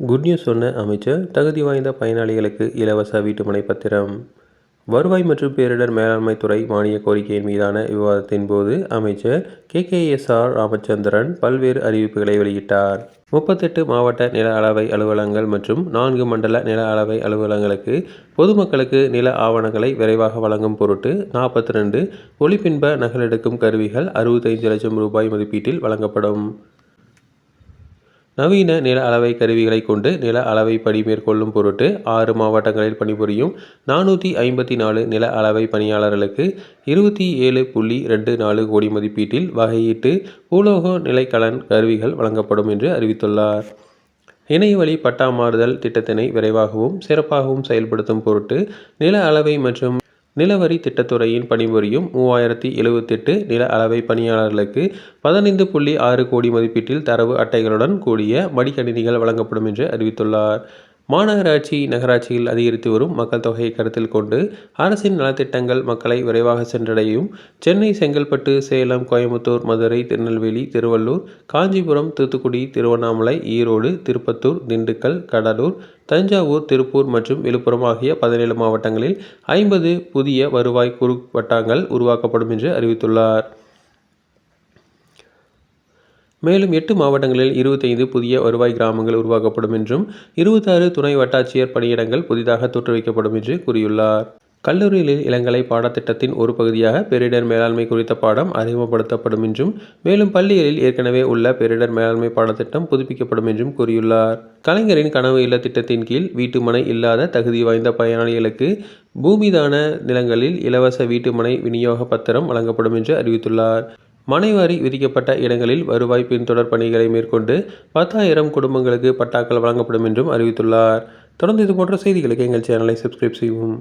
Good news சொன்ன அமைச்சர் தகுதி வாய்ந்த பயனாளிகளுக்கு இலவச வீட்டுமனை பத்திரம். வருவாய் மற்றும் பேரிடர் மேலாண்மை துறை மானிய கோரிக்கையின் மீதான விவாதத்தின் போது அமைச்சர் K. K. S. R. Ramachandran பல்வேறு அறிவிப்புகளை வெளியிட்டார். முப்பத்தெட்டு மாவட்ட நில அளவை அலுவலகங்கள் மற்றும் நான்கு மண்டல நில அளவை அலுவலகங்களுக்கு பொதுமக்களுக்கு நில ஆவணங்களை விரைவாக வழங்கும் பொருட்டு நாற்பத்தி ரெண்டு ஒளிப்பின்ப நகலெடுக்கும் கருவிகள் அறுபத்தைந்து லட்சம் ரூபாய் மதிப்பீட்டில் வழங்கப்படும். நவீன நில அளவை கருவிகளை கொண்டு நில அளவை பணி மேற்கொள்ளும் பொருட்டு ஆறு மாவட்டங்களில் பணிபுரியும் நானூற்றி ஐம்பத்தி நாலு நில அளவை பணியாளர்களுக்கு இருபத்தி ஏழு புள்ளி ரெண்டு நாலு கோடி மதிப்பீட்டில் வகையிட்டு பூலோக நிலைக்கலன் கருவிகள் வழங்கப்படும் என்று அறிவித்துள்ளார். இணையவழி பட்டா மாறுதல் திட்டத்தினை விரைவாகவும் சிறப்பாகவும் செயல்படுத்தும் பொருட்டு நில அளவை மற்றும் நிலவரி திட்டத்துறையின் பணிபுரியும் மூவாயிரத்தி எழுபத்தெட்டு நில அளவை பணியாளர்களுக்கு பதினைந்து புள்ளி ஆறு கோடி மதிப்பீட்டில் தரவு அட்டைகளுடன் கூடிய மடிக்கணினிகள் வழங்கப்படும் என்று அறிவித்துள்ளார். மாநகராட்சி நகராட்சியில் அதிகரித்து வரும் மக்கள் தொகையை கருத்தில் கொண்டு அரசின் நலத்திட்டங்கள் மக்களை விரைவாக சென்றடையும். சென்னை செங்கல்பட்டு சேலம் கோயம்புத்தூர் மதுரை திருநெல்வேலி திருவள்ளூர் காஞ்சிபுரம் தூத்துக்குடி திருவண்ணாமலை ஈரோடு திருப்பத்தூர் திண்டுக்கல் கடலூர் தஞ்சாவூர் திருப்பூர் மற்றும் விழுப்புரம் ஆகிய பதினேழு மாவட்டங்களில் ஐம்பது புதிய வருவாய் குறு வட்டாங்கள் உருவாக்கப்படும் என்று அறிவித்துள்ளார். மேலும் எட்டு மாவட்டங்களில் இருபத்தைந்து புதிய வருவாய் கிராமங்கள் உருவாக்கப்படும் என்றும் இருபத்தாறு துணை வட்டாட்சியர் பணியிடங்கள் புதிதாக தோற்றுவிக்கப்படும் என்று கூறியுள்ளார். கல்லூரிகளில் இளங்கலை பாடத்திட்டத்தின் ஒரு பகுதியாக பேரிடர் மேலாண்மை குறித்த பாடம் அறிமுகப்படுத்தப்படும் என்றும் மேலும் பள்ளிகளில் ஏற்கனவே உள்ள பேரிடர் மேலாண்மை பாடத்திட்டம் புதுப்பிக்கப்படும் என்றும் கூறியுள்ளார். கலைஞரின் கனவு இல்ல திட்டத்தின் கீழ் வீட்டுமனை இல்லாத தகுதி வாய்ந்த பயனாளிகளுக்கு பூமிதான நிலங்களில் இலவச வீட்டுமனை விநியோக பத்திரம் வழங்கப்படும் என்று அறிவித்துள்ளார். மனைவாரி விதிக்கப்பட்ட இடங்களில் வருவாய் பின்தொடர் பணிகளை மேற்கொண்டு பத்தாயிரம் குடும்பங்களுக்கு பட்டாக்கள் வழங்கப்படும் என்றும் அறிவித்துள்ளார். தொடர்ந்து இது போன்ற செய்திகளுக்கு எங்கள் சேனலை சப்ஸ்கிரைப் செய்வோம்